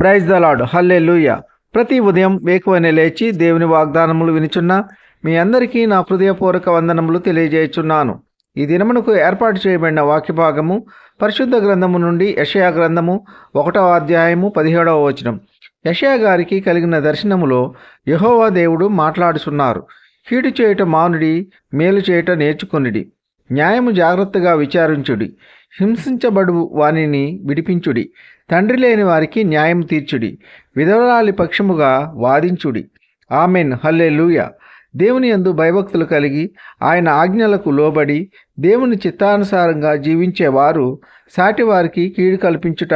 Praise the lord హల్లే లూయ ప్రతి ఉదయం వేకువనే లేచి దేవుని వాగ్దానములు వినిచున్న మీ అందరికీ నా హృదయపూర్వక వందనములు తెలియజేయుచున్నాను. ఈ దినమునకు ఏర్పాటు చేయబడిన వాక్య భాగము పరిశుద్ధ గ్రంథము నుండి యషయా గ్రంథము ఒకటవ అధ్యాయము పదిహేడవ వచనం. యషయా గారికి కలిగిన దర్శనములో యహోవా దేవుడు మాట్లాడుచున్నారు. కీడు చేయుట మానుడి మేలు చేయుట నేర్చుకొనిడి. న్యాయము జాగ్రత్తగా విచారించుడి. హింసించబడు వానిని విడిపించుడి. తండ్రి లేని వారికి న్యాయం తీర్చుడి. విధవరాలి పక్షముగా వాదించుడి. ఆమెన్. హల్లే దేవుని యందు భయభక్తులు కలిగి ఆయన ఆజ్ఞలకు లోబడి దేవుని చిత్తానుసారంగా జీవించేవారు సాటివారికి కీడు కల్పించుట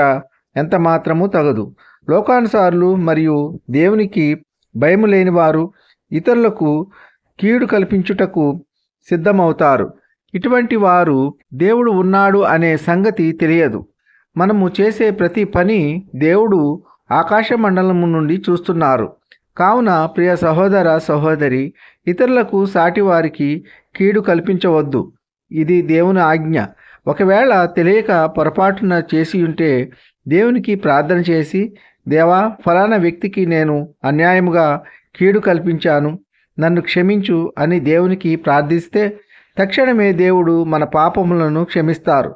ఎంత మాత్రమూ తగదు. లోకానుసారులు మరియు దేవునికి భయము లేనివారు ఇతరులకు కీడు కల్పించుటకు సిద్ధమవుతారు. ఇటువంటి వారు దేవుడు ఉన్నాడు అనే సంగతి తెలియదు. మనము చేసే ప్రతి పని దేవుడు ఆకాశ మండలము నుండి చూస్తున్నారు. కావున ప్రియ సహోదర సహోదరి ఇతరులకు సాటివారికి కీడు కల్పించవద్దు. ఇది దేవుని ఆజ్ఞ. ఒకవేళ తెలియక పొరపాటున చేసి ఉంటే దేవునికి ప్రార్థన చేసి దేవా ఫలానా వ్యక్తికి నేను అన్యాయముగా కీడు కల్పించాను. నన్ను క్షమించు అని దేవునికి ప్రార్థిస్తే తక్షణమే దేవుడు మన పాపములను క్షమిస్తారు.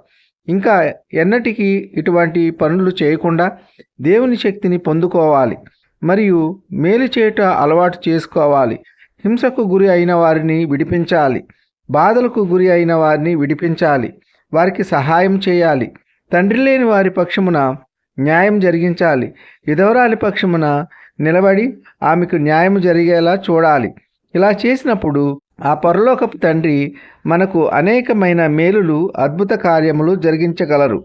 ఇంకా ఎన్నటికీ ఇటువంటి పనులు చేయకుండా దేవుని శక్తిని పొందుకోవాలి. మరియు మేలు చేయట అలవాటు చేసుకోవాలి. హింసకు గురి అయిన వారిని విడిపించాలి. బాధలకు గురి అయిన వారిని విడిపించాలి. వారికి సహాయం చేయాలి. తండ్రి లేని వారి పక్షమున న్యాయం జరిగించాలి. విధవరాలి పక్షమున నిలబడి ఆమెకు న్యాయం జరిగేలా చూడాలి. ఇలా చేసినప్పుడు ఆ పరలోకపు తండ్రి మనకు అనేకమైన మేలులు అద్భుత కార్యములు జరిగించగలరు.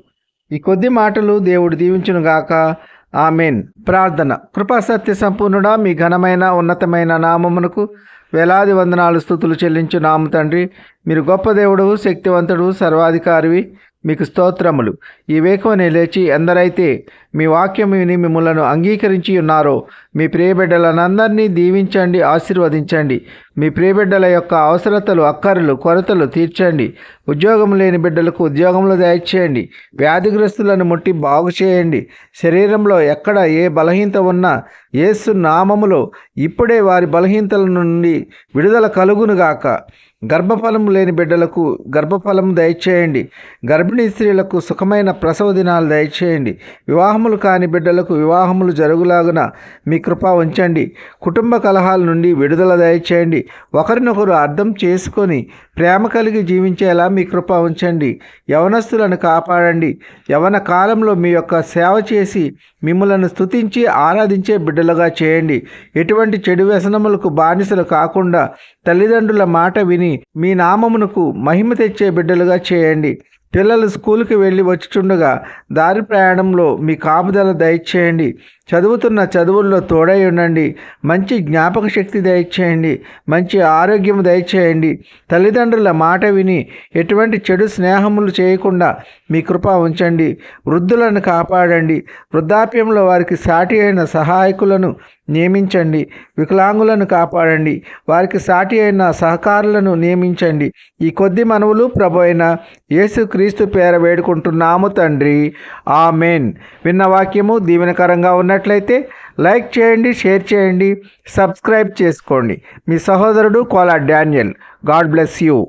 ఈ కొద్ది మాటలు దేవుడు దీవించునుగాక ఆమెన్. ప్రార్థన. కృపా సత్య సంపూర్ణుడా మీ ఘనమైన ఉన్నతమైన నామమునకు వేలాది వందనాలు స్థుతులు చెల్లించు నాము తండ్రి. మీరు గొప్ప దేవుడు శక్తివంతుడు సర్వాధికారివి. మీకు స్తోత్రములు. ఈ వేకువనే లేచి ఎందరైతే మీ వాక్యం విని మిమ్మలను అంగీకరించి ఉన్నారో మీ ప్రియబిడ్డలనందరినీ దీవించండి ఆశీర్వదించండి. మీ ప్రియబిడ్డల యొక్క అవసరతలు అక్కరులు కొరతలు తీర్చండి. ఉద్యోగం లేని బిడ్డలకు ఉద్యోగంలో దయచేయండి. వ్యాధిగ్రస్తులను ముట్టి బాగు చేయండి. శరీరంలో ఎక్కడ ఏ బలహీనత ఉన్నా ఏసు నామములో ఇప్పుడే వారి బలహీనతల నుండి విడుదల కలుగునుగాక. గర్భఫలం లేని బిడ్డలకు గర్భఫలం దయచేయండి. గర్భిణీ స్త్రీలకు సుఖమైన ప్రసవ దినాలు దయచేయండి. వివాహములు కాని బిడ్డలకు వివాహములు జరుగులాగున మీ కృప ఉంచండి. కుటుంబ కలహాల నుండి విడుదల దయచేయండి. ఒకరినొకరు అర్థం చేసుకొని ప్రేమ కలిగి జీవించేలా మీ కృప ఉంచండి. యవనస్తులను కాపాడండి. యవన కాలంలో మీ యొక్క సేవ చేసి మిమ్మలను స్తుతించి ఆరాధించే బిడ్డలుగా చేయండి. ఎటువంటి చెడు వ్యసనములకు బానిసలు కాకుండా తల్లిదండ్రుల మాట విని మీ నామమునకు మహిమ తెచ్చే బిడ్డలుగా చేయండి. పిల్లలు స్కూల్కి వెళ్ళి వచ్చుచుండగా దారి ప్రయాణంలో మీ కాపుదల దయచేయండి. చదువుతున్న చదువుల్లో తోడై ఉండండి. మంచి జ్ఞాపక శక్తి దయచేయండి. మంచి ఆరోగ్యం దయచేయండి. తల్లిదండ్రుల మాట విని ఎటువంటి చెడు స్నేహములు చేయకుండా మీ కృప ఉంచండి. వృద్ధులను కాపాడండి. వృద్ధాప్యంలో వారికి సాటి అయిన సహాయకులను నియమించండి. వికలాంగులను కాపాడండి. వారికి సాటి అయిన సహకారులను నియమించండి. ఈ కొద్ది మనవులు ప్రభు అయిన పేర వేడుకుంటున్నాము తండ్రి. ఆమెన్. విన్న వాక్యము దీవెనకరంగా ఉన్నట్టు నచ్చినట్లయితే లైక్ చేయండి షేర్ చేయండి సబ్స్క్రైబ్ చేసుకోండి. మీ సహోదరుడు Kola Daniel. God bless you.